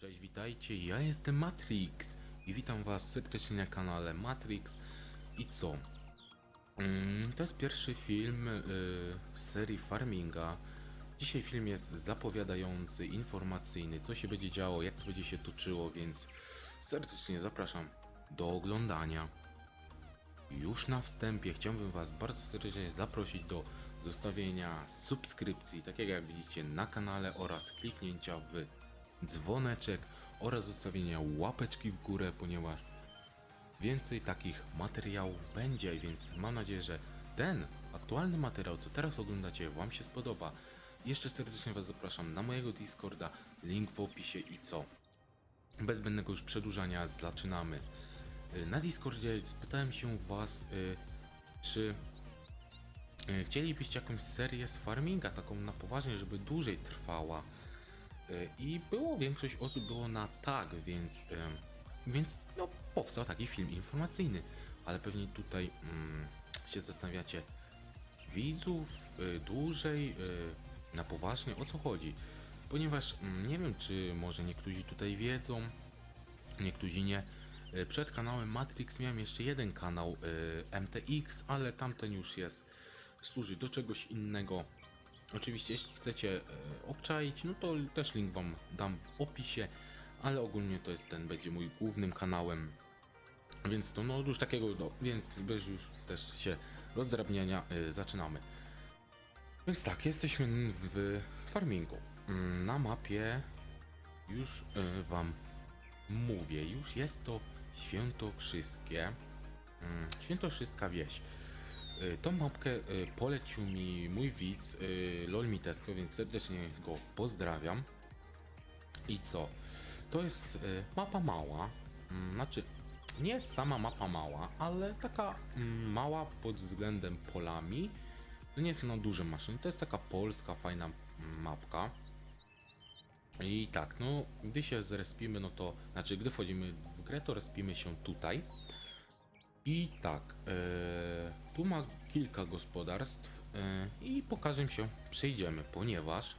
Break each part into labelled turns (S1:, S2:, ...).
S1: Cześć, witajcie, ja jestem Matrix i witam was serdecznie na kanale Matrix i co? Mm, To jest pierwszy film y, serii Farminga. Dzisiaj film jest zapowiadający, informacyjny, co się będzie działo, jak to będzie się toczyło, więc serdecznie zapraszam do oglądania. Już na wstępie chciałbym Was bardzo serdecznie zaprosić do zostawienia subskrypcji, takiego jak widzicie na kanale oraz kliknięcia w dzwoneczek oraz zostawienia łapeczki w górę, ponieważ więcej takich materiałów będzie, więc mam nadzieję, że ten aktualny materiał, co teraz oglądacie, Wam się spodoba. Jeszcze serdecznie Was zapraszam na mojego Discorda, link w opisie i co? Bez zbędnego już przedłużania zaczynamy. Y, Na Discordzie spytałem się Was, y, czy y, chcielibyście jakąś serię z farminga, taką na poważnie, żeby dłużej trwała. Y, I było, większość osób było na tak, więc, y, więc no, powstał taki film informacyjny. Ale pewnie tutaj mm, się zastanawiacie, widzów y, dłużej, na poważnie, o co chodzi? Ponieważ mm, nie wiem, czy może niektórzy tutaj wiedzą, niektórzy nie. Przed kanałem Matrix miałem jeszcze jeden kanał MTX, ale tamten już jest, służy do czegoś innego. Oczywiście, jeśli chcecie e, obczaić, no to też link wam dam w opisie, ale ogólnie to jest ten, będzie mój głównym kanałem. Więc to no już takiego, no, więc bez już też się rozdrabniania y, zaczynamy. Więc tak, jesteśmy w farmingu. Mm, Na mapie już y, wam mówię, już jest to Świętokrzyskie. Mm, Świętokrzyska wieś. Y, Tą mapkę y, polecił mi mój widz y, LOL Mitesko, więc serdecznie go pozdrawiam. I co? To jest mapa mała, mm, znaczy nie sama mapa mała, ale taka mm, mała pod względem polami. To nie jest na duże maszyny, to jest taka polska, fajna mm, mapka. I tak, no, gdy się zrespimy, no to, znaczy, gdy wchodzimy w grę, to respimy się tutaj. I tak, e, tu ma kilka gospodarstw e, i po każdym się przejdziemy, ponieważ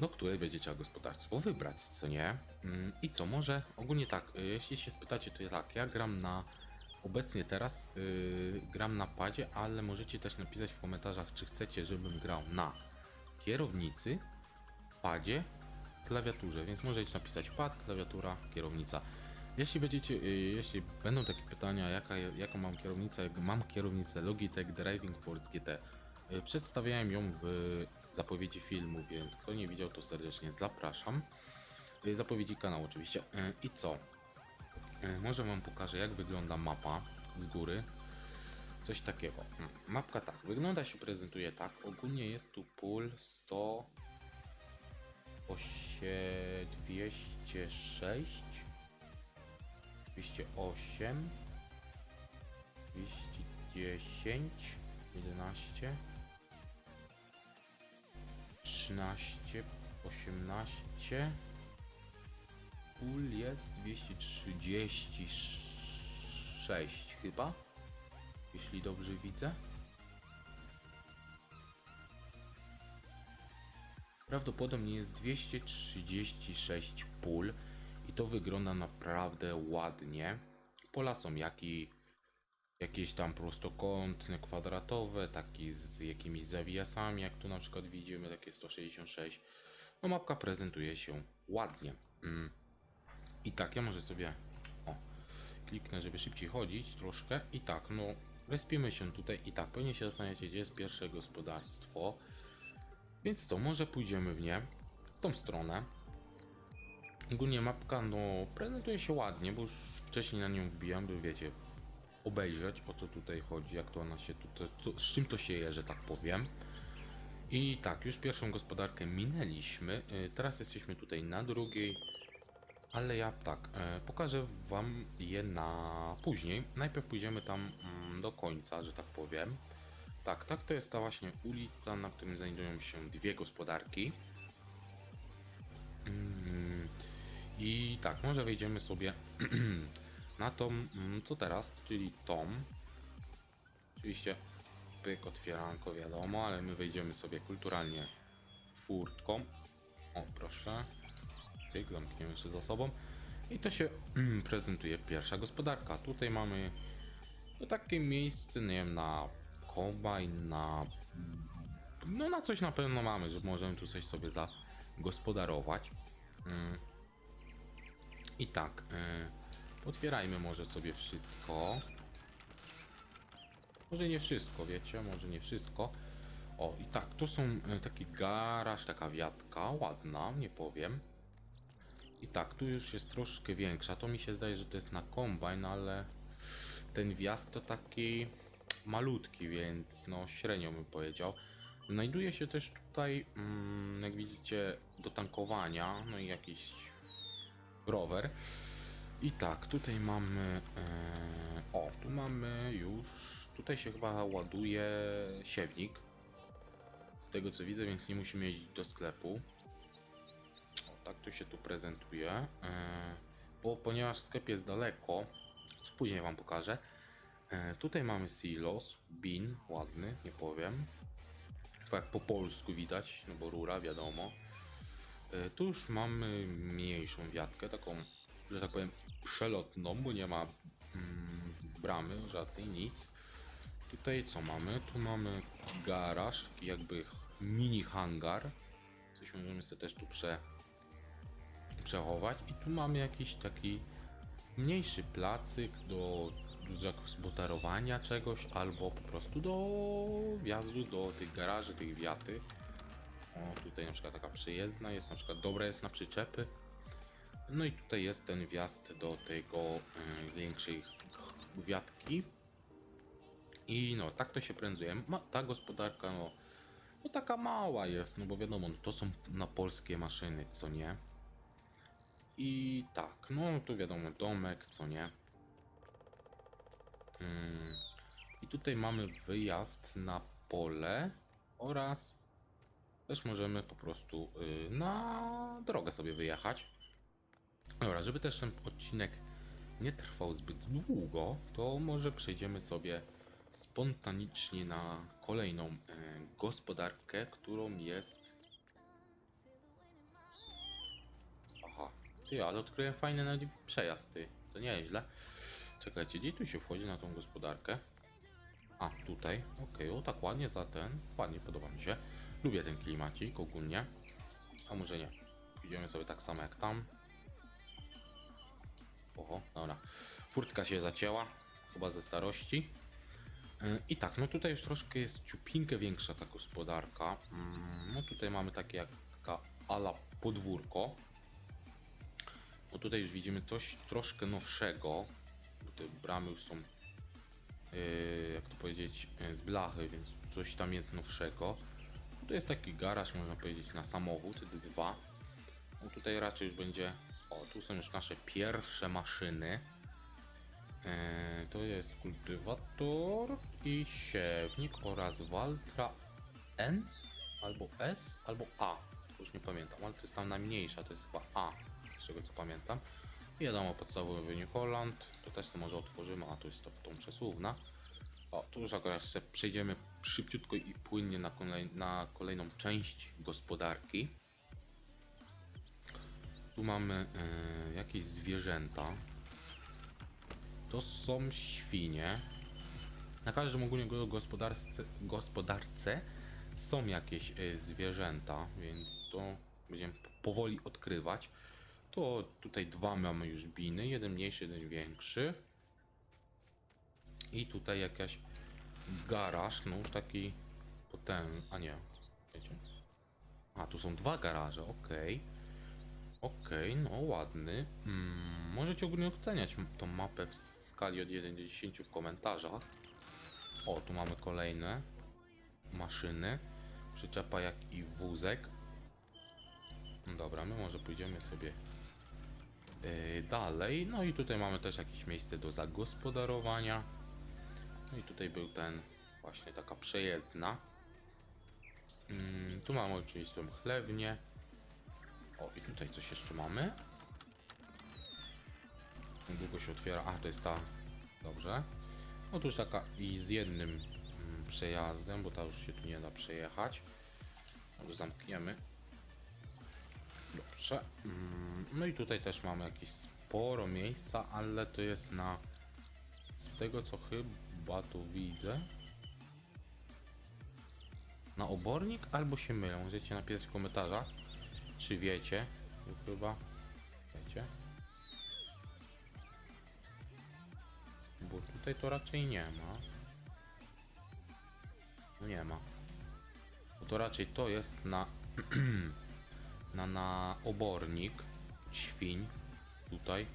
S1: no, które będzie trzeba gospodarstwo wybrać, co nie? Mm, I co, może ogólnie tak, e, jeśli się spytacie, to tak, ja gram na, obecnie teraz e, gram na padzie, ale możecie też napisać w komentarzach, czy chcecie, żebym grał na kierownicy, padzie, klawiaturze, więc możecie napisać pad, klawiatura, kierownica. Jeśli będziecie, y, jeśli będą takie pytania, jaka, jaką mam kierownicę, mam kierownicę Logitech Driving Force GT, y, przedstawiałem ją w zapowiedzi filmu, więc kto nie widział, to serdecznie zapraszam. Y, Zapowiedzi kanału oczywiście. I co? Może wam pokażę, jak wygląda mapa z góry. Coś takiego. Mapka tak, wygląda się, prezentuje tak. Ogólnie jest tu pól 100 osie- 206 208 210 11 13 18 pól jest 236 chyba jeśli dobrze widzę. Prawdopodobnie jest 236 pól to wygląda naprawdę ładnie. Pola są jak i jakieś tam prostokątne, kwadratowe, taki z jakimiś zawiasami, jak tu na przykład widzimy, takie 166. No mapka prezentuje się ładnie. Mm. I tak, ja może sobie o, kliknę, żeby szybciej chodzić troszkę. I tak, no respimy się tutaj i tak, pewnie się zastanawiacie, gdzie jest pierwsze gospodarstwo. Więc to, może pójdziemy w nie, w tą stronę. Ogólnie mapka, no, prezentuje się ładnie, bo już wcześniej na nią wbijam, by wiecie, obejrzeć o co tutaj chodzi, jak to ona się tutaj, co, z czym to się je, że tak powiem. I tak, już pierwszą gospodarkę minęliśmy, y, teraz jesteśmy tutaj na drugiej, ale ja tak, e, pokażę wam je na później. Najpierw pójdziemy tam mm, do końca, że tak powiem. Tak, tak to jest ta właśnie ulica, na którym znajdują się dwie gospodarki. I tak, może wejdziemy sobie na tą, mm, co teraz, czyli tą. Oczywiście pyk, otwieranko, wiadomo, ale my wejdziemy sobie kulturalnie furtką. O, proszę. Cyk, zamkniemy jeszcze za sobą. I to się mm, prezentuje pierwsza gospodarka. Tutaj mamy no, takie miejsce, nie wiem, na kombajn, na... No na coś na pewno mamy, że możemy tu coś sobie zagospodarować. Mm. I tak, y, otwierajmy może sobie wszystko. Może nie wszystko, wiecie, może nie wszystko. O, i tak, tu są e, taki garaż, taka wiatka, ładna, nie powiem. I tak, tu już jest troszkę większa. To mi się zdaje, że to jest na kombajn, ale ten wjazd to taki malutki, więc no średnio bym powiedział. Znajduje się też tutaj, mm, jak widzicie, do tankowania, no i jakiś rower. I tak, tutaj mamy. E, o, tu mamy już. Tutaj się chyba ładuje siewnik. Z tego co widzę, więc nie musimy jeździć do sklepu. O, tak to się tu prezentuje. E, bo ponieważ sklep jest daleko, co później wam pokażę. E, tutaj mamy silos, bin, ładny, nie powiem. Tak jak po polsku widać, no bo rura, wiadomo. E, Tu już mamy mniejszą wiatkę, taką, że tak powiem, przelotną, bo nie ma mm, bramy żadnej, nic. Tutaj co mamy? Tu mamy garaż, taki jakby mini hangar. Coś możemy sobie też tu prze, przechować. I tu mamy jakiś taki mniejszy placyk do, do zbotarowania czegoś, albo po prostu do wjazdu do tych garaży, tych wiaty. O, tutaj na przykład taka przyjezdna jest, na przykład dobra jest na przyczepy. No i tutaj jest ten wjazd do tego y, większej wiatki. I no, tak to się prędzuje. Ma, ta gospodarka, no, no taka mała jest, no bo wiadomo, no, to są na polskie maszyny, co nie. I tak, no tu wiadomo, domek, co nie. Mm, I tutaj mamy wyjazd na pole oraz też możemy po prostu y, na drogę sobie wyjechać. Dobra, żeby też ten odcinek nie trwał zbyt długo, to może przejdziemy sobie spontanicznie na kolejną e, gospodarkę, którą jest. Aha, ty, ale odkryłem fajny nawet przejazd, ty. To nieźle. Czekajcie, gdzie tu się wchodzi na tą gospodarkę? A, tutaj. Okej, o tak ładnie za ten. Ładnie podoba mi się. Lubię ten klimacik ogólnie. A może nie. Idziemy sobie tak samo jak tam. Oho, dobra. Furtka się zacięła. Chyba ze starości. Yy, I tak, no tutaj już troszkę jest ciupinkę większa ta gospodarka. Mm, No tutaj mamy takie jak taka ala podwórko. No tutaj już widzimy coś troszkę nowszego. Bo te bramy już są, yy, jak to powiedzieć, z blachy, więc coś tam jest nowszego. Tu jest taki garaż, można powiedzieć, na samochód, D2. No tutaj raczej już będzie. O, tu są już nasze pierwsze maszyny. E, to jest kultywator i siewnik oraz Waltra N albo S albo A. To już nie pamiętam, ale to jest tam najmniejsza, to jest chyba A, z tego co pamiętam. I wiadomo, podstawowy New Holland, to też to może otworzymy, a tu jest to w tą przesuwna. O, tu już akurat przejdziemy szybciutko i płynnie na, kolej, na kolejną część gospodarki. Tu mamy e, jakieś zwierzęta. To są świnie. Na każdym ogólnie go- gospodarce, gospodarce są jakieś e, zwierzęta, więc to będziemy powoli odkrywać. To tutaj dwa mamy już biny, jeden mniejszy, jeden większy. I tutaj jakaś garaż, no już taki potem, a nie, wiecie? A, tu są dwa garaże, okej. Okej, no ładny. Mm, możecie ogólnie oceniać tą mapę w skali od 1 do 10 w komentarzach. O, tu mamy kolejne maszyny. Przyczepa jak i wózek. No Dobra, my może pójdziemy sobie yy, dalej. No i tutaj mamy też jakieś miejsce do zagospodarowania. No i tutaj był ten właśnie taka przejezdna. Mm, tu mamy oczywiście tą chlewnię. O, i tutaj coś jeszcze mamy. Długo się otwiera. A, to jest ta. Dobrze. No tu już taka i z jednym mm, przejazdem, bo ta już się tu nie da przejechać. Może zamkniemy. Dobrze. Mm, No i tutaj też mamy jakieś sporo miejsca, ale to jest na... Z tego co chyba tu widzę... Na obornik albo się mylę. Możecie napisać w komentarzach, czy wiecie. Chyba... Wiecie? Bo tutaj to raczej nie ma. No nie ma. Bo to raczej to jest na... na, na obornik świń tutaj.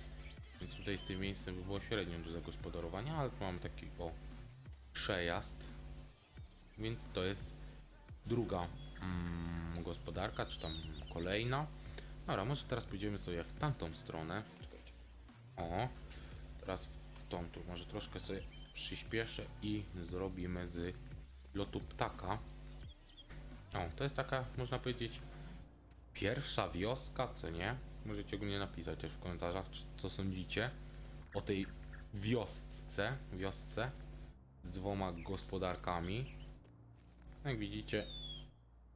S1: Tutaj z tym miejscem by było średnio do zagospodarowania, ale tu mamy taki o przejazd. Więc to jest druga mm, gospodarka, czy tam kolejna. Dobra, może teraz pójdziemy sobie w tamtą stronę. Czekajcie. O, teraz w tą tu może troszkę sobie przyspieszę i zrobimy z lotu ptaka. O, to jest taka, można powiedzieć, pierwsza wioska, co nie? Możecie ogólnie napisać też w komentarzach, co sądzicie o tej wiosce, wiosce z dwoma gospodarkami. Jak widzicie,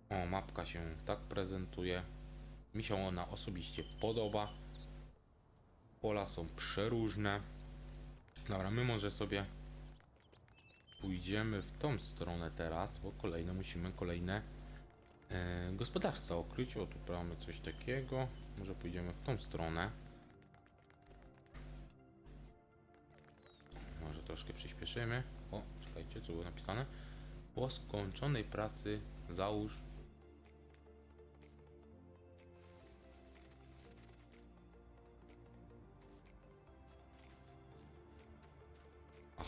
S1: o, mapka się tak prezentuje. Mi się ona osobiście podoba. Pola są przeróżne. Dobra, my może sobie pójdziemy w tą stronę teraz, bo kolejne musimy kolejne e, gospodarstwa okryć. O, tu mamy coś takiego. Może pójdziemy w tą stronę. Może troszkę przyspieszymy. O, czekajcie, co było napisane? Po skończonej pracy załóż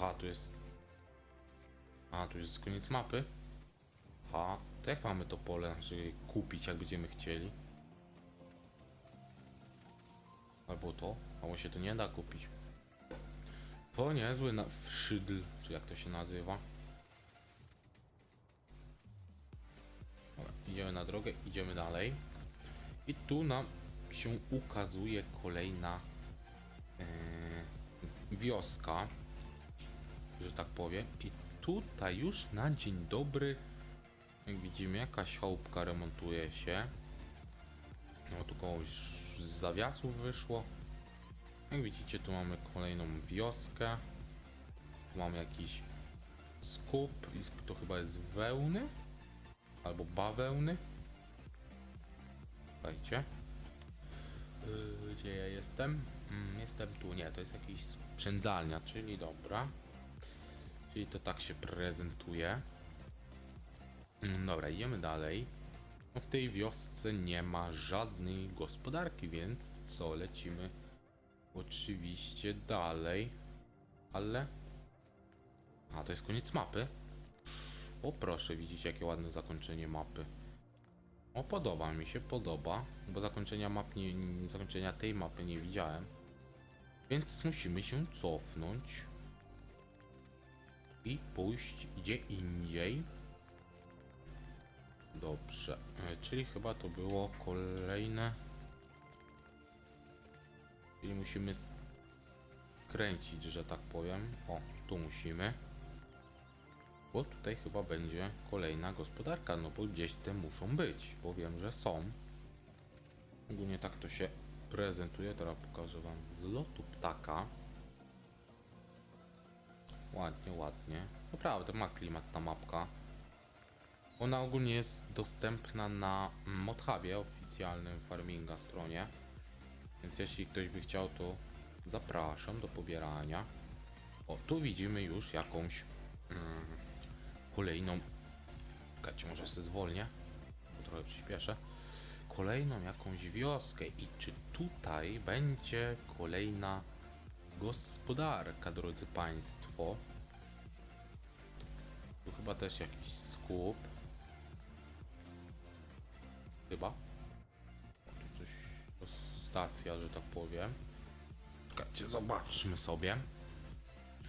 S1: Aha, tu jest. A, tu jest koniec mapy. Aha, to jak mamy to pole, kupić, jak będziemy chcieli? Albo to, albo się to nie da kupić. To niezły na wszydl, czy jak to się nazywa. Dobra, idziemy na drogę, idziemy dalej. I tu nam się ukazuje kolejna e, wioska że tak powiem. I tutaj już na dzień dobry, jak widzimy, jakaś chałupka remontuje się. No tu kogoś z zawiasów wyszło. Jak widzicie, tu mamy kolejną wioskę. Tu mamy jakiś skup. To chyba jest wełny. Albo bawełny. Słuchajcie. Yy, Gdzie ja jestem? Mm, Jestem tu, nie, to jest jakiś sprzędzalnia, czyli dobra. Czyli to tak się prezentuje. Mm, Dobra, idziemy dalej. W tej wiosce nie ma żadnej gospodarki, więc co, lecimy oczywiście dalej. Ale... A, to jest koniec mapy. O proszę, widzicie jakie ładne zakończenie mapy. O, podoba mi się, podoba. Bo zakończenia map nie, zakończenia tej mapy nie widziałem. Więc musimy się cofnąć i pójść gdzie indziej. Dobrze, e, czyli chyba to było kolejne. Czyli musimy kręcić, że tak powiem. O, tu musimy. Bo tutaj chyba będzie kolejna gospodarka, no bo gdzieś te muszą być, bo wiem, że są. Ogólnie tak to się prezentuje. Teraz pokażę wam z lotu ptaka. Ładnie, ładnie. Naprawdę ma klimat ta mapka. Ona ogólnie jest dostępna na Modhubie, oficjalnym farminga stronie. Więc jeśli ktoś by chciał, to zapraszam do pobierania. O, tu widzimy już jakąś mm, kolejną. Czekajcie, może sobie zwolnię. Bo trochę przyspieszę. Kolejną jakąś wioskę. I czy tutaj będzie kolejna gospodarka, drodzy Państwo. Tu chyba też jakiś skup. Chyba. Tu coś, to stacja, że tak powiem. Czekajcie, zobaczmy sobie.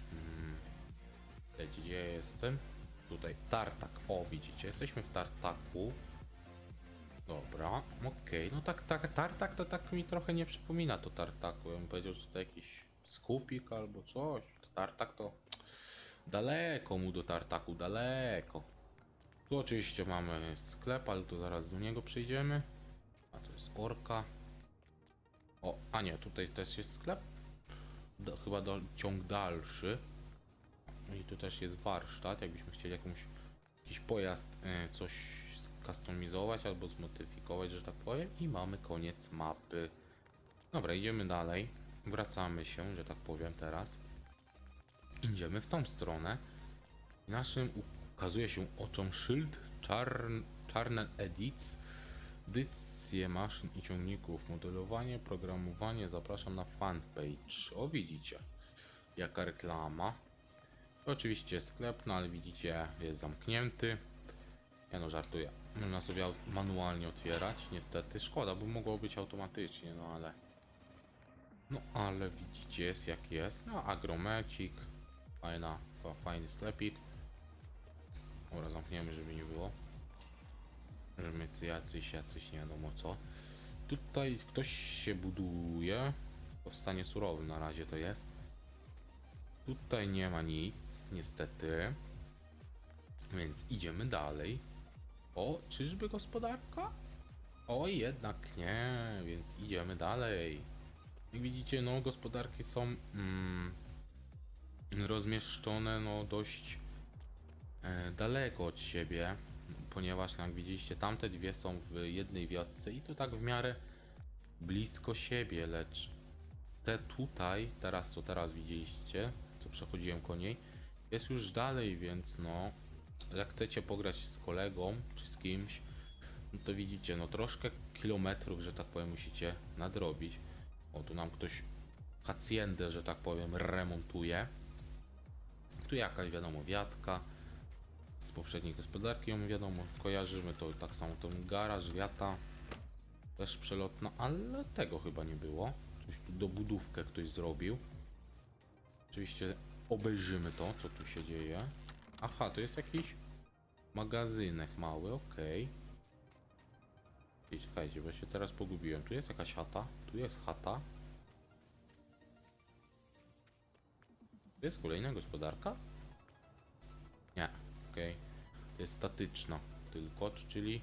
S1: Hmm. Gdzie jestem? Tutaj, Tartak. O, widzicie, jesteśmy w Tartaku. Dobra, okej, no tak, tak, Tartak to tak mi trochę nie przypomina to Tartaku. Ja bym powiedział, że to jakiś skupik albo coś. Tartak to daleko mu do Tartaku, daleko. Tu oczywiście mamy sklep, ale to zaraz do niego przejdziemy. A to jest orka. O, a nie, tutaj też jest sklep. Do, chyba do, ciąg dalszy. I tu też jest warsztat, jakbyśmy chcieli jakąś, jakiś pojazd, e, coś skustomizować albo zmodyfikować, że tak powiem. I mamy koniec mapy. Dobra, idziemy dalej. Wracamy się, że tak powiem teraz. Idziemy w tą stronę. Naszym ukazuje się oczom szyld czarn, czarne edits. Edycje maszyn i ciągników, modelowanie, programowanie. Zapraszam na fanpage. O, widzicie, jaka reklama. To oczywiście sklep, no ale widzicie, jest zamknięty. Ja no żartuję. Można sobie manualnie otwierać, niestety. Szkoda, bo mogło być automatycznie, no ale... No ale widzicie, jest jak jest. No, agromecik. Fajna, fa- fajny sklepik. Dobra, zamkniemy, żeby nie było. Że my jacyś, jacyś, nie wiadomo co. Tutaj ktoś się buduje. Powstanie surowy na razie to jest. Tutaj nie ma nic, niestety. Więc idziemy dalej. O, czyżby gospodarka? Oj, jednak nie, więc idziemy dalej. Jak widzicie, no gospodarki są mm, rozmieszczone no dość daleko od siebie, ponieważ jak widzieliście, tamte dwie są w jednej wiosce i to tak w miarę blisko siebie, lecz te tutaj, teraz co teraz widzieliście, co przechodziłem ko niej, jest już dalej, więc no, jak chcecie pograć z kolegą czy z kimś, no to widzicie, no troszkę kilometrów, że tak powiem, musicie nadrobić. O, tu nam ktoś haciendę, że tak powiem, remontuje. Tu jakaś, wiadomo, wiatka z poprzedniej gospodarki, ją wiadomo, kojarzymy to tak samo, ten garaż, wiata, też przelotna, ale tego chyba nie było. Coś tu do budówkę ktoś zrobił. Oczywiście obejrzymy to, co tu się dzieje. Aha, to jest jakiś magazynek mały, okej. I Czekajcie, bo się teraz pogubiłem. Tu jest jakaś chata, tu jest chata. Tu jest kolejna gospodarka? Nie, okej. Jest statyczna tylko, czyli...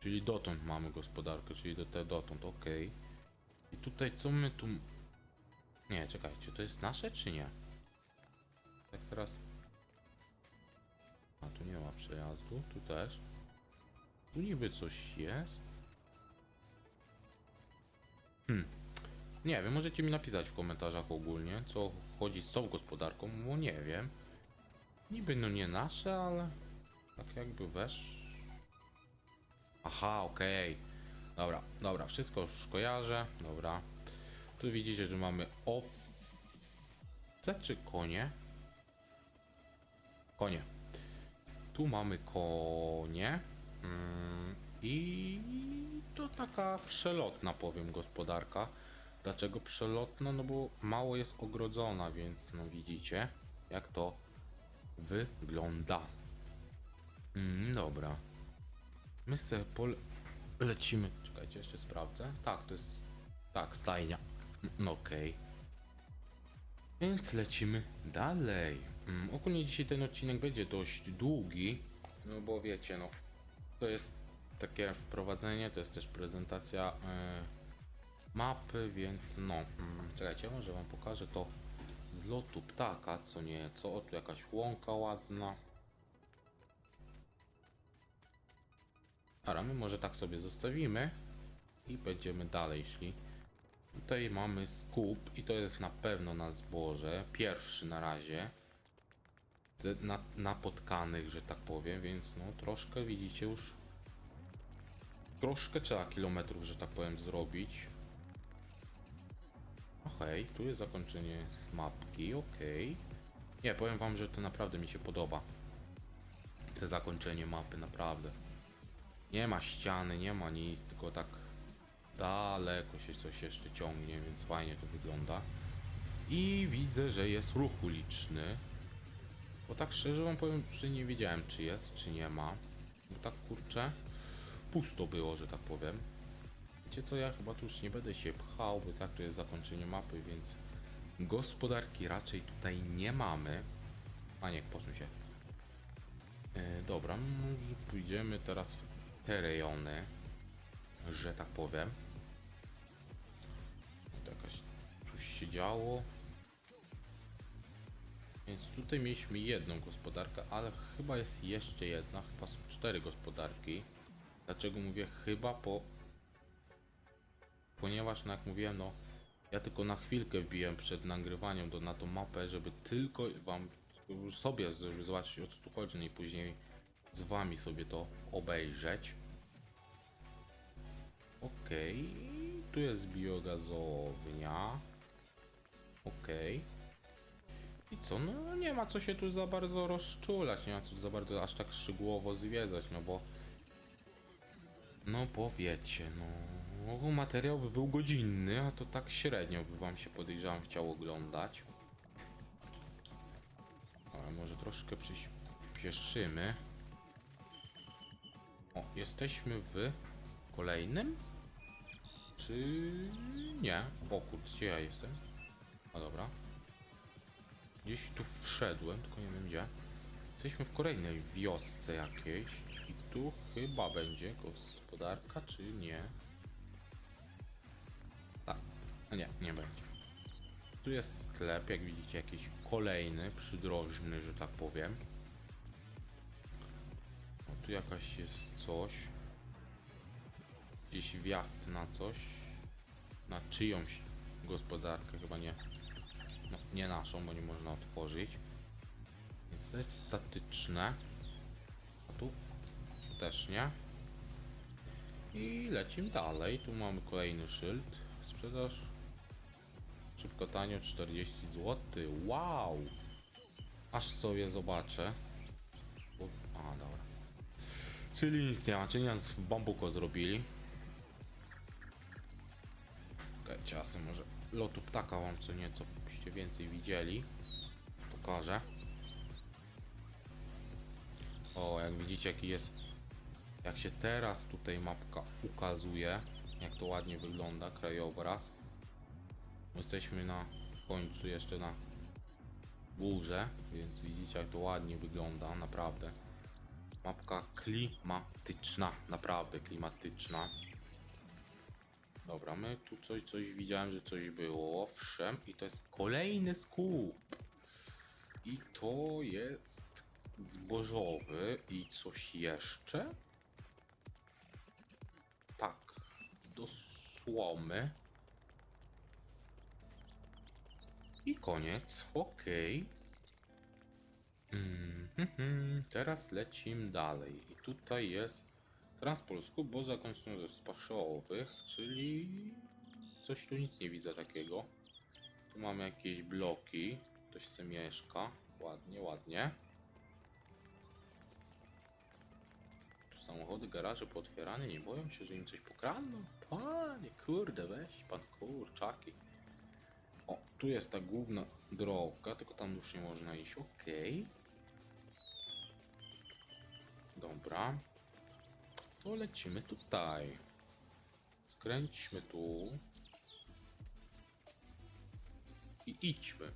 S1: Czyli dotąd mamy gospodarkę, czyli do te dotąd, okej. I tutaj co my tu... Nie, czekajcie, to jest nasze czy nie? Tak teraz... A tu nie ma przejazdu, tu też. Tu niby coś jest. Hmm. Nie wiem, możecie mi napisać w komentarzach ogólnie, co chodzi z tą gospodarką, bo nie wiem. Niby no nie nasze, ale tak jakby wesz. Aha, okej. Dobra, dobra, wszystko już kojarzę. Dobra. Tu widzicie, że mamy owce czy konie? Konie. Tu mamy konie. Mm, I to taka przelotna, powiem, gospodarka. Dlaczego przelotna? No bo mało jest ogrodzona, więc no widzicie, jak to wygląda. Mm, dobra. My sobie pole... lecimy. Czekajcie, jeszcze sprawdzę. Tak, to jest... Tak, stajnia. No okej. Więc lecimy dalej. Mm, ogólnie dzisiaj ten odcinek będzie dość długi. No bo wiecie, no... To jest takie wprowadzenie, to jest też prezentacja e, mapy, więc no... Mm, czekajcie, może wam pokażę to z lotu ptaka, co nie, co o tu jakaś łąka ładna. A my może tak sobie zostawimy i będziemy dalej szli. Tutaj mamy skup i to jest na pewno na zboże. Pierwszy na razie. Na, napotkanych, że tak powiem, więc no troszkę widzicie już. Troszkę trzeba kilometrów, że tak powiem, zrobić. Okej, tu jest zakończenie mapki, okej. Nie, powiem wam, że to naprawdę mi się podoba. Te zakończenie mapy, naprawdę. Nie ma ściany, nie ma nic, tylko tak daleko się coś jeszcze ciągnie, więc fajnie to wygląda. I widzę, że jest ruch uliczny. Bo tak szczerze wam powiem, że nie wiedziałem czy jest, czy nie ma. Bo tak kurczę, pusto było, że tak powiem. Wiecie co, ja chyba tu już nie będę się pchał, bo tak to jest zakończenie mapy, więc gospodarki raczej tutaj nie mamy. A nie, posuń się. E, dobra, może pójdziemy teraz w te rejony. że tak powiem. To jakaś coś się działo. Więc tutaj mieliśmy jedną gospodarkę, ale chyba jest jeszcze jedna, chyba są cztery gospodarki. Dlaczego mówię chyba? Po... Ponieważ, no jak mówiłem, no ja tylko na chwilkę wbiłem przed nagrywaniem do, na tą mapę, żeby tylko wam sobie, zobaczyć o co tu chodzi, no i później z wami sobie to obejrzeć. Okej, tu jest biogazownia. Okej. I co? No nie ma co się tu za bardzo rozczulać, nie ma co za bardzo aż tak szczegółowo zwiedzać, no bo... No powiecie, no... Materiał by był godzinny, a to tak średnio by wam się podejrzewam chciało oglądać. Ale może troszkę przyspieszymy. O, jesteśmy w kolejnym? Czy nie? O gdzie ja jestem? A dobra. Gdzieś tu wszedłem, tylko nie wiem gdzie. Jesteśmy w kolejnej wiosce jakiejś. I tu chyba będzie gospodarka, czy nie? A nie, nie będzie. Tu jest sklep, jak widzicie, jakiś kolejny, przydrożny, że tak powiem. O, tu jakaś jest coś. Gdzieś wjazd na coś. Na czyjąś gospodarkę, chyba nie. No, nie naszą, bo nie można otworzyć. Więc to jest statyczne. A tu też nie. I lecimy dalej. Tu mamy kolejny szyld. Sprzedaż szybko tanio 40 zł. Wow! Aż sobie zobaczę. Bo... A, dobra. Czyli nic nie ma, czyli nas w bambuko zrobili. Okej, ciasy może lotu ptaka wam co nieco byście więcej widzieli. Pokażę. O, jak widzicie jaki jest jak się teraz tutaj mapka ukazuje, jak to ładnie wygląda, krajobraz. Jesteśmy na końcu jeszcze na górze, więc widzicie jak to ładnie wygląda, naprawdę. Mapka klimatyczna, naprawdę klimatyczna. Dobra, my tu coś, coś widziałem, że coś było, owszem, i to jest kolejny skup. I to jest zbożowy i coś jeszcze? Tak, do słomy. I koniec, okej. Mhm, teraz lecimy dalej. I tutaj jest transport skup boza konstruktów spaszowych, czyli coś tu nic nie widzę takiego. Tu mamy jakieś bloki, ktoś se mieszka, ładnie, ładnie. Samochody, garaże pootwierane, nie boją się, że im coś pokradną? Panie, kurde, weź pan kurczaki. O, tu jest ta główna droga, tylko tam już nie można iść, okej. Dobra. To lecimy tutaj. Skręćmy tu. I idźmy.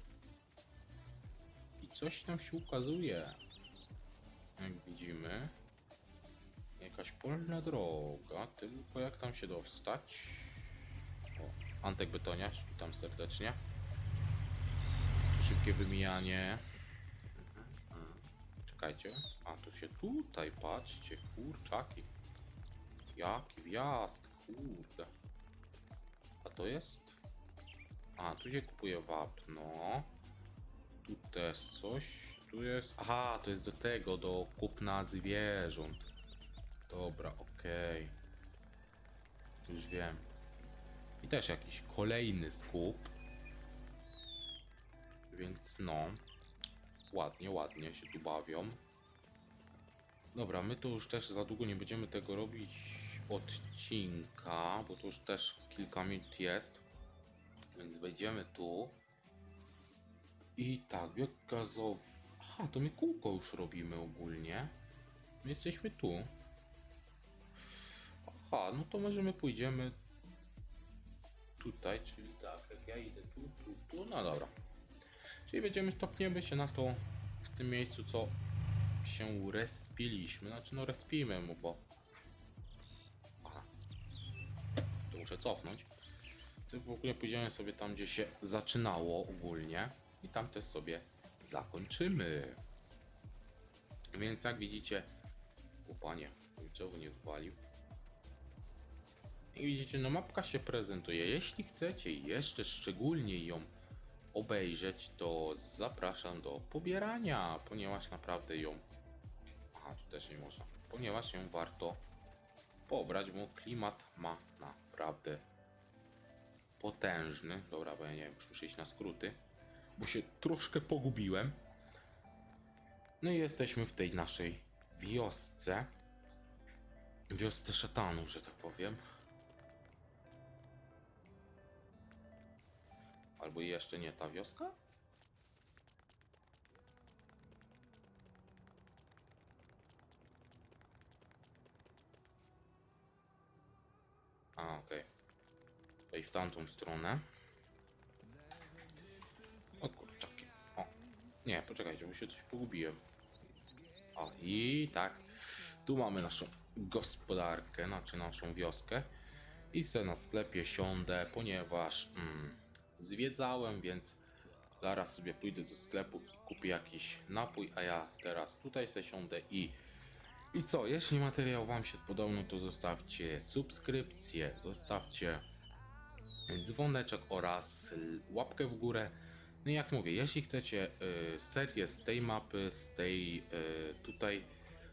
S1: I coś tam się ukazuje. Jak widzimy. Jakaś polna droga, tylko jak tam się dostać? Antek Betoniarz, witam serdecznie. Tu szybkie wymijanie. Czekajcie. A tu się tutaj, patrzcie, kurczaki. Jaki wjazd, kurde. A to jest? A, tu się kupuje wapno. Tu też coś. Tu jest... Aha, to jest do tego, do kupna zwierząt. Dobra, okej. Już wiem. I też jakiś kolejny skup. Więc no. Ładnie, ładnie się tu bawią. Dobra, my tu już też za długo nie będziemy tego robić odcinka, bo to już też kilka minut jest. Więc wejdziemy tu. I tak, bieg gazowy. Aha, to my kółko już robimy ogólnie. My jesteśmy tu. Aha, no to może my pójdziemy tutaj, czyli tak, jak ja idę tu, tu, tu, no dobra. Czyli będziemy, stopniemy się na to w tym miejscu, co się respiliśmy. Znaczy, no respimy mu, bo... Aha. muszę cofnąć. To w ogóle pójdziemy sobie tam, gdzie się zaczynało ogólnie i tam też sobie zakończymy. Więc jak widzicie, o panie, czego nie wywalił. I widzicie, no mapka się prezentuje. Jeśli chcecie jeszcze szczególnie ją obejrzeć, to zapraszam do pobierania, ponieważ naprawdę ją. Aha, tu też nie można. Ponieważ ją warto pobrać, bo klimat ma naprawdę potężny. Dobra, bo ja nie wiem, już muszę iść na skróty, bo się troszkę pogubiłem. No i jesteśmy w tej naszej wiosce. Wiosce szatanów, że tak powiem. Albo jeszcze nie ta wioska? A, okej. To i w tamtą stronę. O kurczaki. O. Nie, poczekajcie, bo się coś pogubiłem. O, i tak. Tu mamy naszą gospodarkę, znaczy naszą wioskę. I se na sklepie siądę, ponieważ mm, zwiedzałem, więc zaraz sobie pójdę do sklepu i kupię jakiś napój, a ja teraz tutaj se siądę i i co, jeśli materiał Wam się spodobał, no to zostawcie subskrypcję, zostawcie dzwoneczek oraz łapkę w górę. No i jak mówię, jeśli chcecie y, serię z tej mapy, z tej y, tutaj,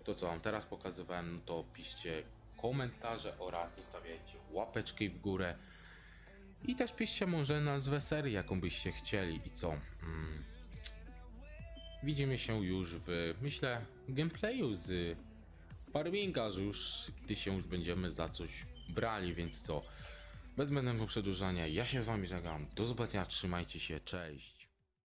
S1: to co Wam teraz pokazywałem, no to piszcie komentarze oraz zostawiajcie łapeczki w górę. I też piszcie może nazwę serii, jaką byście chcieli i co. Mm. Widzimy się już w, myślę, gameplayu z Farminga, że już gdy się już będziemy za coś brali, więc co. Bez zbędnego przedłużania, ja się z wami żegnam. Do zobaczenia, trzymajcie się, cześć.